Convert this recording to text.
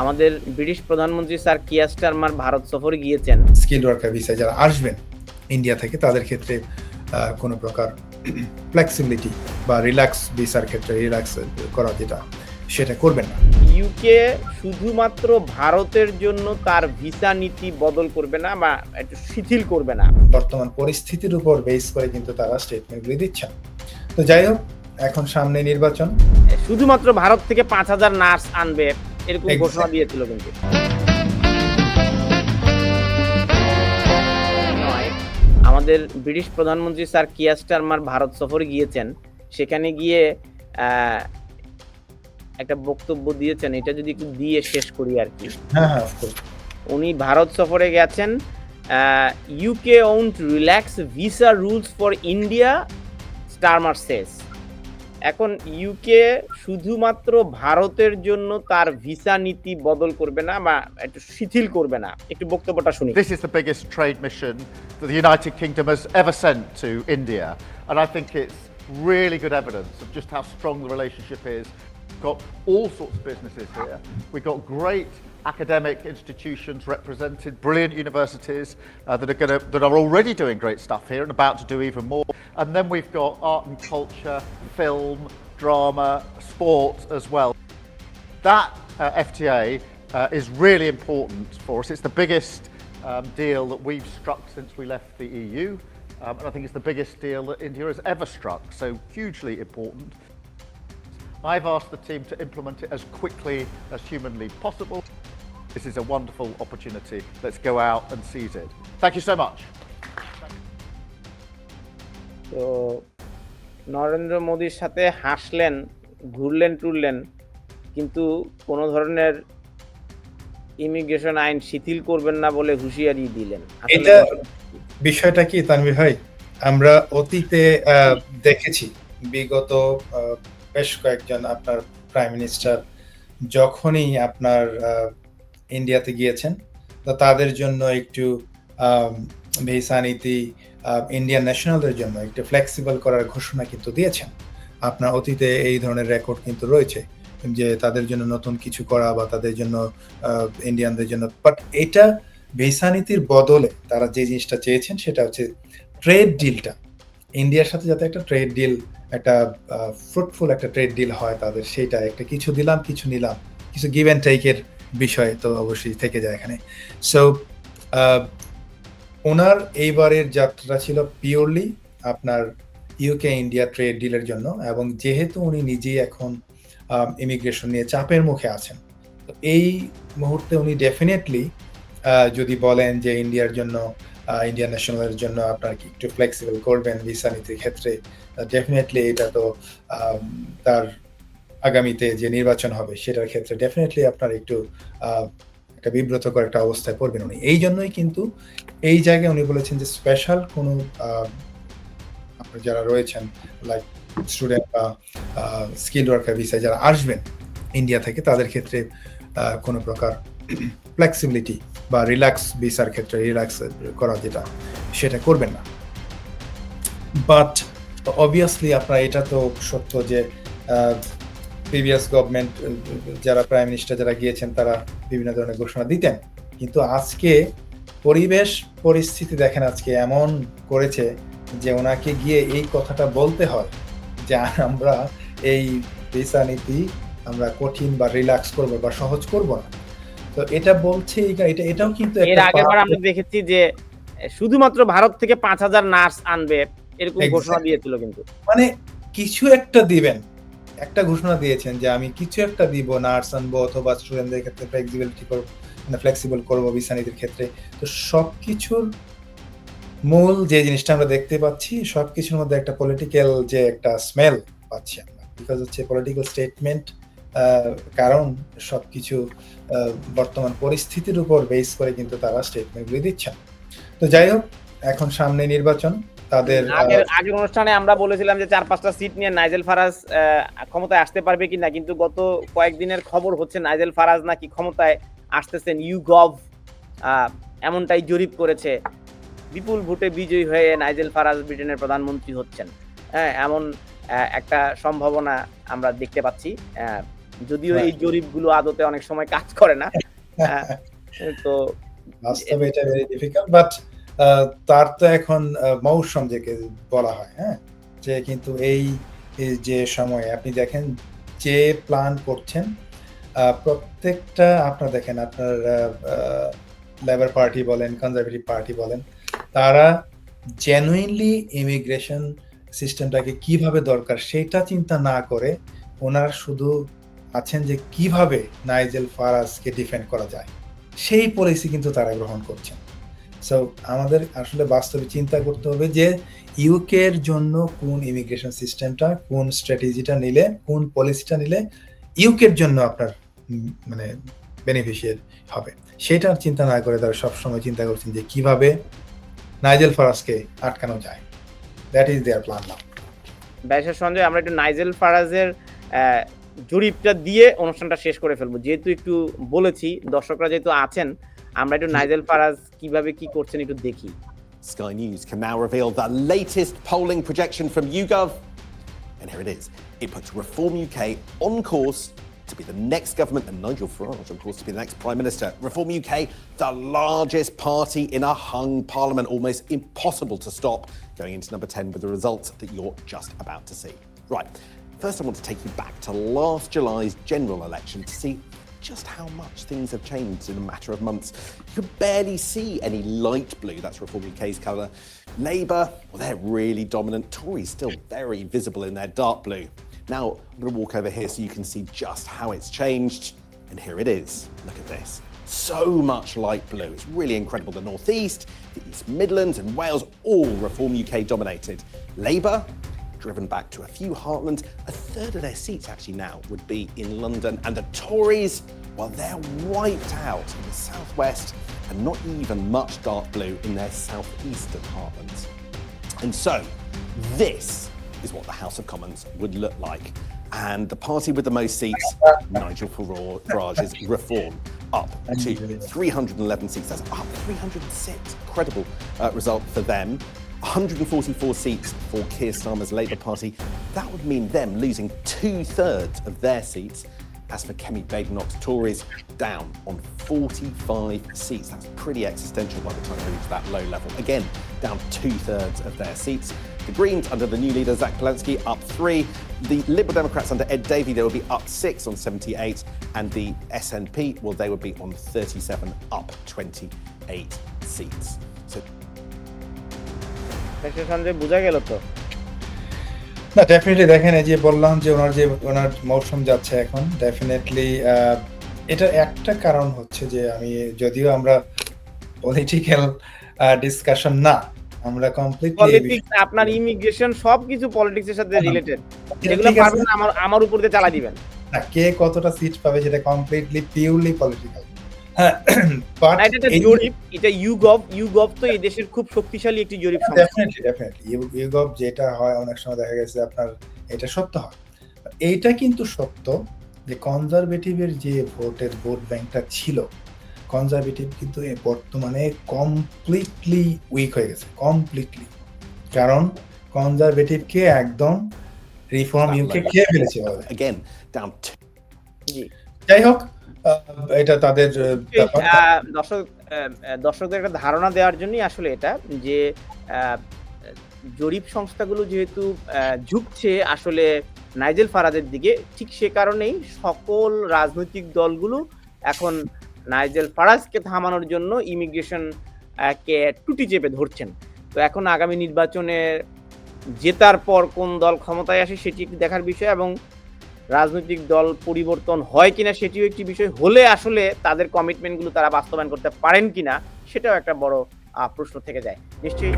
আমাদের ব্রিটিশ প্রধানমন্ত্রী sir Keir Starmer Bharat সফরে গিয়েছেন। স্কিল ওয়ার্কার ভিসায় যারা আসবেন ইন্ডিয়া থেকে তাদের ক্ষেত্রে কোনো প্রকার ফ্লেক্সিবিলিটি বা রিল্যাক্স ভিসার ক্ষেত্রে রিল্যাক্স করা যেটা সেটা করবেন না। ইউকে শুধুমাত্র ভারতের জন্য তার ভিসা নীতি বদল করবে না বা একটু শিথিল করবে না। বর্তমান পরিস্থিতির উপর বেস করে কিন্তু তারা স্টেটমেন্টগুলি দিচ্ছেন। তো যাই হোক এখন সামনে নির্বাচন। শুধুমাত্র ভারত থেকে পাঁচ হাজার নার্স আনবে। এরকম ঘোষণা দিয়েছিল কিন্তু। আমাদের ব্রিটিশ প্রধানমন্ত্রী স্যার কিয়ার স্টারমার ভারত সফরে গিয়েছেন। সেখানে গিয়ে একটা বক্তব্য দিয়েছেন। এটা যদি একটু দিয়ে শেষ করি আর কি। হ্যাঁ হ্যাঁ। উনি ভারত সফরে গেছেন UK won't relax visa rules for India Starmer says এখন ইউকে শুধুমাত্র ভারতের জন্য তার ভিসা নীতি বদল করবে না বা একটু শিথিল করবে না। একটু বক্তব্যটা শুনি। This is the biggest trade mission the United Kingdom has ever sent to India and I think it's really good evidence of just how strong the relationship is. We've got all sorts of businesses here. We've got great academic institutions represented, brilliant universities uh, that are going to that are already doing great stuff here and about to do even more. And then we've got art and culture, film, drama, sport as well. That uh, FTA uh, is really important for us. It's the biggest um, deal that we've struck since we left the EU, um, and I think it's the biggest deal that India has ever struck, so hugely important. I've asked the team to implement it as quickly as humanly possible. This is a wonderful opportunity. Let's go out and seize it. Thank you so much. তো নরেন্দ্র মোদীর সাথে হাসলেন ঘুরলেন টুরলেন কিন্তু কোনো ধরনের immigration আইন শিথিল করবেন না বলে হুঁশিয়ারি দিলেন এটা বিষয়টা কি, তানভীর ভাই? আমরা অতীতে দেখেছি বিগত বেশ কয়েকজন আপনার প্রাইম মিনিস্টার যখনই আপনার ইন্ডিয়াতে গিয়েছেন, তো তাদের জন্য একটু ভিসা নীতি ইন্ডিয়ান ন্যাশনালদের জন্য একটু ফ্লেক্সিবল করার ঘোষণা কিন্তু দিয়েছেন। আপনার অতীতে এই ধরনের রেকর্ড কিন্তু রয়েছে যে তাদের জন্য নতুন কিছু করা বা তাদের জন্য ইন্ডিয়ানদের জন্য বাট এটা ভিসা নীতির বদলে তারা যে জিনিসটা চেয়েছেন সেটা হচ্ছে ট্রেড ডিলটা ইন্ডিয়ার সাথে যাতে একটা ট্রেড ডিল একটা ফ্রুটফুল একটা ট্রেড ডিল হয় তাদের সেটা একটা কিছু দিলাম, কিছু নিলাম। কিছু গিভ অ্যান্ড টেকের বিষয় তো অবশ্যই থেকে যায় এখানে। সো ওনার এইবারের যাত্রা ছিল পিওরলি আপনার ইউকে ইন্ডিয়া ট্রেড ডিলের জন্য এবং যেহেতু উনি নিজেই এখন ইমিগ্রেশন নিয়ে চাপের মুখে আছেন, তো এই মুহূর্তে উনি ডেফিনেটলি যদি বলেন যে ইন্ডিয়ার জন্য ইন্ডিয়ান ন্যাশনালের জন্য আপনার কি একটু ফ্লেক্সিবল করবেন ভিসা নীতির ক্ষেত্রে? ডেফিনেটলি এটা তো তার আগামীতে যে নির্বাচন হবে সেটার ক্ষেত্রে ডেফিনেটলি আপনার একটু একটা বিব্রতকর একটা অবস্থায় পড়বেন উনি। এই জন্যই কিন্তু এই জায়গায় উনি বলেছেন যে স্পেশাল কোনো আপনার যারা রয়েছেন লাইক স্টুডেন্ট বা স্কিল ওয়ার্কার ভিসায় যারা আসবেন ইন্ডিয়া থেকে, তাদের ক্ষেত্রে কোনো প্রকার ফ্লেক্সিবিলিটি বা রিল্যাক্স ভিসার ক্ষেত্রে রিল্যাক্স করা যেটা, সেটা করবেন না। বাট অবভিয়াসলি আপনার এটা তো সত্য যে প্রিভিয়াস গভর্নমেন্ট যারা প্রাইম মিনিস্টার যারা গিয়েছেন, তারা বিভিন্ন ধরনের ঘোষণা দিতেন। কিন্তু আজকে পরিবেশ, পরিস্থিতি দেখেন আজকে এমন করেছে যে ওনাকে গিয়ে এই কথাটা বলতে হয় যে, আমরা এই ভিসা নীতি আমরা কঠিন বা রিল্যাক্স করব বা সহজ করব না। তো এটা বলছে এটা এটাও কিন্তু এর পাপ- আমরা দেখেছি যে শুধুমাত্র ভারত থেকে পাঁচ হাজার নার্স আনবে এরকম ঘোষণা দিয়েছিল কিন্তু। মানে কিছু একটা দিবেন একটা ঘোষণা দিয়েছেন যে আমি কিছু একটা দিব নার্স আনব অথবা স্টুডেন্টদের ক্ষেত্রে ফ্লেক্সিবিলিটি করব মানে ফ্লেক্সিবল করব ভিসা ক্ষেত্রে। তো সবকিছুর মূল যে জিনিসটা আমরা দেখতে পাচ্ছি সবকিছুর মধ্যে একটা পলিটিক্যাল যে একটা স্মেল পাচ্ছি আমরা। বিকজ হচ্ছে পলিটিক্যাল স্টেটমেন্ট কারণ সবকিছু আহ, বর্তমান পরিস্থিতির উপর বেস করে কিন্তু তারা স্টেটমেন্টগুলি দিচ্ছেন তো যাই হোক এখন সামনে নির্বাচন তাদের আগের আগের অনুষ্ঠানে আমরা বলেছিলাম যে চার পাঁচটা সিট নিয়ে নাইজেল ফারাজ ক্ষমতায় আসতে পারবে কিনা কিন্তু গত কয়েকদিনের খবর হচ্ছে নাইজেল ফারাজ নাকি ক্ষমতায় আসতেছেন ইউ গভ এমনটাই জরিপ করেছে। বিপুল ভোটে বিজয়ী হয়ে নাইজেল ফারাজ ব্রিটেনের প্রধানমন্ত্রী হচ্ছেন। হ্যাঁ এমন একটা সম্ভাবনা আমরা দেখতে পাচ্ছি। যদিও এই. জরিপগুলো আদতে অনেক সময় কাজ করে না আহ, তো বাস্তবে এটা ভেরি ডিফিকাল্ট বাট তার তো এখন মৌসুম যেকে বলা হয় হ্যাঁ যে কিন্তু এই যে সময়ে আপনি দেখেন যে প্ল্যান করছেন প্রত্যেকটা আপনার দেখেন আপনার লেবার পার্টি বলেন কনজারভেটিভ পার্টি বলেন তারা জেনুইনলি ইমিগ্রেশন সিস্টেমটাকে কীভাবে দরকার সেটা চিন্তা না করে ওনার শুধু আছেন যে কীভাবে নাইজেল ফারাজকে ডিফেন্ড করা যায়, সেই পলিসি কিন্তু তারা গ্রহণ করছেন। সো আমাদের আসলে বাস্তবে চিন্তা করতে হবে যে ইউকে এর জন্য কোন ইমিগ্রেশন সিস্টেমটা কোন স্ট্র্যাটেজিটা নিলে, কোন পলিসিটা নিলে ইউকের জন্য আপনার মানে বেনিফিশিয়ার হবে। সেটা চিন্তা না করে তারা সবসময় চিন্তা করছেন যে কীভাবে নাইজেল ফারাজকে আটকানো যায়। That is their plan now ব্যাসের সঞ্জয়, আমরা একটু নাইজেল ফারাজের জরিপটা দিয়ে অনুষ্ঠানটা শেষ করে ফেলব যেহেতু একটু বলেছি দর্শকরা যেহেতু আছেন আমরা একটু নাইজেল ফারাজ কীভাবে কি করছেন একটু দেখি Sky News can now reveal the latest polling projection from YouGov. And here it is. It puts Reform UK on course to be the next government, and Nigel Farage, of course, to be the next Prime Minister. Reform UK, the largest party in a hung parliament, almost impossible to stop, going into number 10 with the results that you're just about to see. Right. First, I want to take you back to last July's general election to see just how much things have changed in a matter of months. You can barely see any light blue, that's Reform UK's colour. Labour, well, they're really dominant. Tories still very visible in their dark blue. Now, I'm going to walk over here so you can see just how it's changed. And here it is. Look at this. So much light blue. It's really incredible. The North East, the East Midlands, and Wales, all Reform UK dominated. Labour, driven back to a few heartlands. A third of their seats actually now would be in London. And the Tories, well, they're wiped out in the southwest and not even much dark blue in their southeastern heartlands. And so, this is what the House of Commons would look like. And the party with the most seats, Nigel Farage's Reform, up to 311 seats. That's up 306. Incredible uh, result for them. 144 seats for Keir Starmer's Labour Party. That would mean them losing two thirds of their seats. As for Kemi Badenoch's Tories, down on 45 seats. That's pretty existential by the time they reach that low level. Again, down two thirds of their seats. The Greens under the new leader Zach Polanski up three. The Liberal Democrats under Ed Davey they will be up six on 78, and the SNP well they would be on 37, up 28 seats. So Sanjay বোঝা গেল তো। না definitely দেখেন এই যে বললাম যে ওনার যে ওনার মৌসুম যাচ্ছে এখন ডেফিনেটলি এটা একটা কারণ হচ্ছে যে আমি যদিও আমরা পলিটিক্যাল ডিসকাশন না আমরা কমপ্লিটলি পলিটিক্স আপনার ইমিগ্রেশন সবকিছু পলিটিক্স এর সাথে রিলেটেড এগুলো পারবেন আমার আমার উপর দিয়ে চালা দিবেন। কে কতটা সিট পাবে সেটা কমপ্লিটলি পিওরলি পলিটিক্যাল এটা এটা ইউগভ ইউগভ তো এই দেশের খুব শক্তিশালী একটি জরিপ সংস্থা ডেফিনেটলি ডেফিনেটলি ইউগভ যেটা হয় অনেক সময় দেখা গেছে আপনার এটা সত্য হয়। এইটা কিন্তু সত্য যে কনজারভেটিভের যে ভোটের ভোট ব্যাংকটা ছিল কনজারভেটিভ কিন্তু বর্তমানে কমপ্লিটলি উইক হয়ে গেছে কমপ্লিটলি কারণ কনজারভেটিভকে একদম রিফর্ম ইউকে খেয়ে ফেলেছে যাই হোক এটা তাদের দর্শক দর্শকদের একটা ধারণা দেওয়ার জন্যই আসলে এটা যে জরিপ সংস্থাগুলো যেহেতু ঝুঁকছে আসলে নাইজেল ফারাজের দিকে ঠিক সে কারণেই সকল রাজনৈতিক দলগুলো এখন নাইজেল ফারাজকে থামানোর জন্য ইমিগ্রেশন কে টুটি চেপে ধরছেন। তো এখন আগামী নির্বাচনে জেতার পর কোন দল ক্ষমতায় আসে সেটি দেখার বিষয় এবং রাজনৈতিক দল পরিবর্তন হয় কিনা সেটিও একটি বিষয়। হলে আসলে তাদের কমিটমেন্টগুলো তারা বাস্তবায়ন করতে পারেন কিনা, সেটাও একটা বড় প্রশ্ন থেকে যায়। নিশ্চয়ই